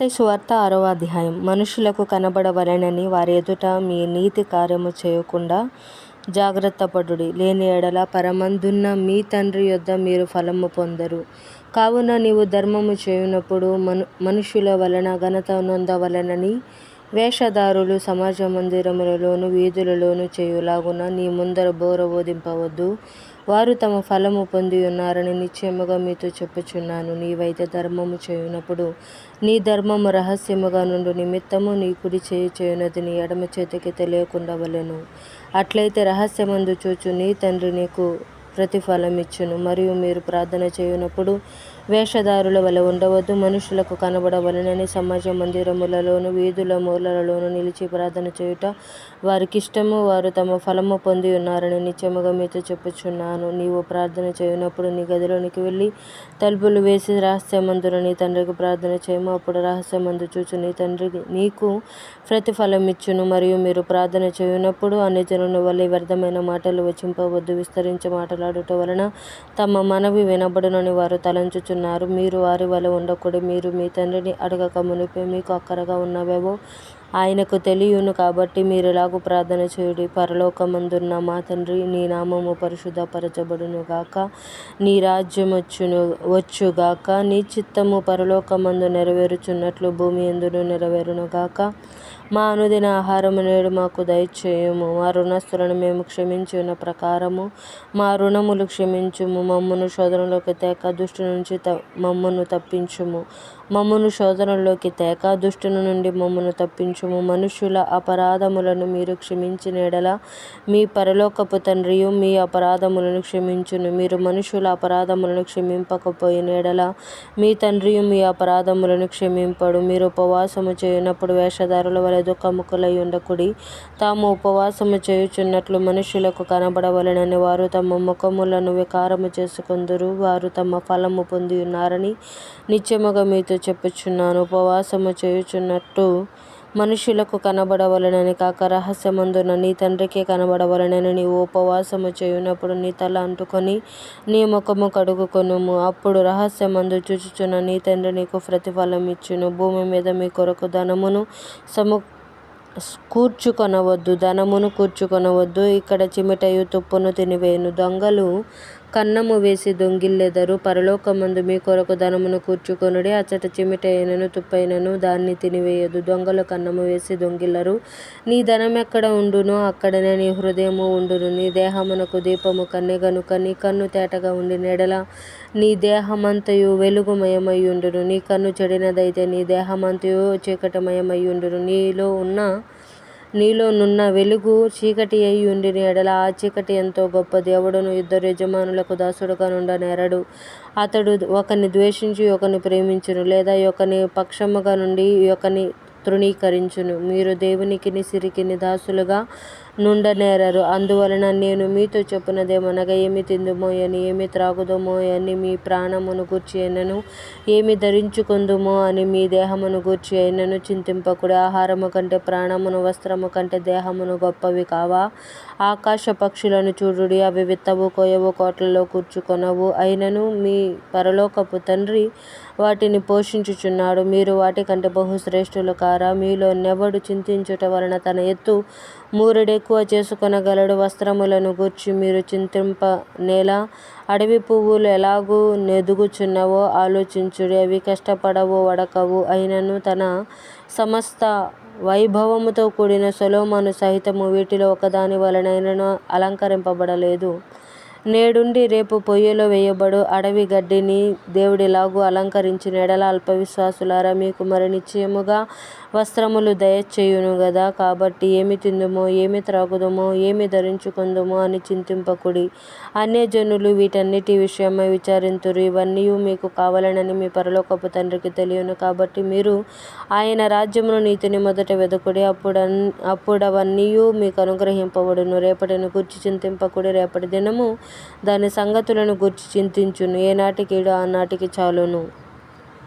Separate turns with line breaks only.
మత్తయి సువార్త ఆరవ అధ్యాయం. మనుషులకు కనబడవలెనని వారి ఎదుట మీ నీతి కార్యము చేయకుండా జాగ్రత్తపడుడి లేని ఎడల పరమందున్న మీ తండ్రి యొద్ద మీరు ఫలము పొందరు. కావున నీవు ధర్మము చేయునప్పుడు మను మనుషుల వలన ఘనత నొందవలనని వేషధారులు సమాజ మందిరములలోను వీధులలోను చేయులాగున నీ ముందర బోర ఓదింపవద్దు వారు తమ ఫలము పొంది ఉన్నారని నిశ్చయముగా మీతో చెప్పుచున్నాను. నీవైతే ధర్మము చేయునప్పుడు నీ ధర్మము రహస్యముగా నుండు నిమిత్తము నీ కుడి చేయి చేయునది నీ ఎడమ చేతికి తెలియకుండా వలెను. అట్లయితే రహస్యమందు చూచు నీ తండ్రి నీకు ప్రతిఫలం ఇచ్చును మరియు మీరు ప్రార్థన చేయునప్పుడు వేషధారుల వలె ఉండవద్దు. మనుషులకు కనబడవలెనని సమాజ మందిరములలోను వీధుల మూలలలోను నిలిచి ప్రార్థన చేయుట వారికిష్టము. వారు తమ ఫలము పొంది ఉన్నారని నిత్యముగా మీతో చెప్పుచున్నాను. నీవు ప్రార్థన చేయునప్పుడు నీ గదిలోనికి వెళ్ళి తలుపులు వేసి రహస్యమందున నీ తండ్రికి ప్రార్థన చేయము. అప్పుడు రహస్యమందు చూచు నీ తండ్రికి నీకు ప్రతిఫలం ఇచ్చును మరియు మీరు ప్రార్థన చేయునప్పుడు అన్ని జనుల వల్ల వ్యర్థమైన మాటలు వచ్చింపవద్దు విస్తరించి మాట్లాడుట వలన తమ మనవి వినబడునని వారు తలంచుచున్నారు. మీరు వారి వలె ఉండకూడదు. మీరు మీ తండ్రిని అడగక మునిపే మీకు అక్కరగా ఉన్నవేవో ఆయనకు తెలియను కాబట్టి మీరు ప్రార్థన చేయుడి. పరలోకమందున్న మా తండ్రి నీ నామము పరిశుద్ధపరచబడును గాక నీ రాజ్యం వచ్చును వచ్చుగాక. నీ చిత్తము పరలోకమందు నెరవేరుచున్నట్లు భూమి ఎందును నెరవేరును గాక మా అనుదిన ఆహారము నేడు మాకు దయచేయము. మా రుణస్థులను మేము క్షమించిన ప్రకారము మా రుణములు క్షమించుము. మమ్మను శోధనలోకి తేక దుష్టు నుంచి త మమ్మను తప్పించుము. మమ్మను శోధనలోకి తేక దుష్టుని నుండి మమ్మను తప్పించుము. మనుషుల అపరాధములను మీరు క్షమించిన ఎడల మీ పరలోకపు తండ్రియు మీ అపరాధములను క్షమించును. మీరు మనుషుల అపరాధములను క్షమింపకపోయిన ఎడల మీ తండ్రియు మీ అపరాధములను క్షమింపడు. మీరు ఉపవాసము చేయనప్పుడు వేషధారుల వల్ల దుఃఖముఖులై ఉండకుడి. తాము ఉపవాసము చేయుచున్నట్లు మనుషులకు కనబడవలెనని వారు తమ ముఖములను వికారము చేసుకుందరు. వారు తమ ఫలము పొంది ఉన్నారని నిత్యముగా మీతో చెప్పుచున్నాను. ఉపవాసము చేయుచున్నట్టు మనుషులకు కనబడవలెనని కాక రహస్యమందున నీ తండ్రికే కనబడవలెనని నీవు ఉపవాసము చేయునప్పుడు నీ తల అంటుకొని నీ ముఖము కడుగుకొనుము. అప్పుడు రహస్యమందు చూచుచున్న నీ తండ్రి నీకు ప్రతిఫలం ఇచ్చును. భూమి మీద మీ కొరకు ధనమును సము కూర్చుకొనవద్దు. ధనమును కూర్చుకొనవద్దు. ఇక్కడ చిమిటయు తుప్పును తినివేయును దొంగలు కన్నము వేసి దొంగిల్లెదరు. పరలోకమందు మీ కొరకు ధనమును కూర్చుకొనుడి. అచ్చట చిమిటైనను తుప్పైనను దాన్ని తినివేయదు. దొంగలు కన్నము వేసి దొంగిల్లరు. నీ ధనం ఎక్కడ ఉండునో అక్కడనే నీ హృదయము ఉండును. నీ దేహమునకు దీపము కన్నె గనుక నీ కన్ను తేటగా ఉండి నెడల. నీ దేహమంతయు వెలుగుమయమయ్యుండును. నీ కన్ను చెడినదైతే నీ దేహమంతయు చీకటమయమయ్యుండును. నీలో ఉన్న నీలో నున్న వెలుగు చీకటి అయి ఉండిన ఎడల. ఆ చీకటి ఎంతో గొప్పది దేవుడును ఇద్దరు యజమానులకు దాసుడుగా నుండనేరడు అతడు ఒకని ద్వేషించి ఒకని ప్రేమించును లేదా ఒకని పక్షముగా నుండి ఒకని తృణీకరించును. మీరు దేవునికిని సిరికిని దాసులుగా నుండనేరరు. అందువలన నేను మీతో చెప్పినదేమనగా ఏమి తిందుమో అని ఏమి త్రాగుదమో అని మీ ప్రాణమును గూర్చి అయినను ఏమి ధరించుకుందుమో అని మీ దేహమును గూర్చి అయినను చింతింపకుడి ఆహారము కంటే ప్రాణమును వస్త్రము కంటే దేహమును గొప్పవి కావా? ఆకాశ పక్షులను చూడుడి అవి విత్తవు కోయవు కోట్లలో కూర్చుకొనవు అయినను మీ పరలోకపు తండ్రి వాటిని పోషించుచున్నాడు. మీరు వాటికంటే బహుశ్రేష్ఠులు కారా? మీలో నెవడు చింతించుట వలన తన ఎత్తు ఎక్కువ చేసుకొనగలడు. వస్త్రములను గూర్చి మీరు చింతింప నేల అడవి పువ్వులు ఎలాగూ నెదుగుచున్నవో ఆలోచించుడి. అవి కష్టపడవు వడకవు. అయినను తన సమస్త వైభవముతో కూడిన సొలొమోను సహితము వీటిలో ఒకదాని వలనైనను అలంకరింపబడలేదు. నేడుండి రేపు పొయ్యిలో వేయబడు అడవి గడ్డిని దేవుడిలాగు అలంకరించిన ఎడల అల్పవిశ్వాసులారా మీకు మరి నిశ్చయముగా వస్త్రములు దయచేయును గదా. కాబట్టి ఏమి తిందుమో ఏమి త్రాగుదమో ఏమి ధరించుకుందుమో అని చింతింపకుడి. అన్యజనులు వీటన్నిటి విషయమై విచారింతురు. ఇవన్నీ మీకు కావాలనని మీ పరలోకపు తండ్రికి తెలియను. కాబట్టి మీరు ఆయన రాజ్యమును నీతిని మొదట వెదకుడి. అప్పుడు అప్పుడవన్నీ మీకు అనుగ్రహింపబడును. రేపటిని గుర్చి చింతింపకుడి. రేపటి దినము దాని సంగతులను గూర్చి చింతించును. ఏనాటికి ఆనాటికి చాలును.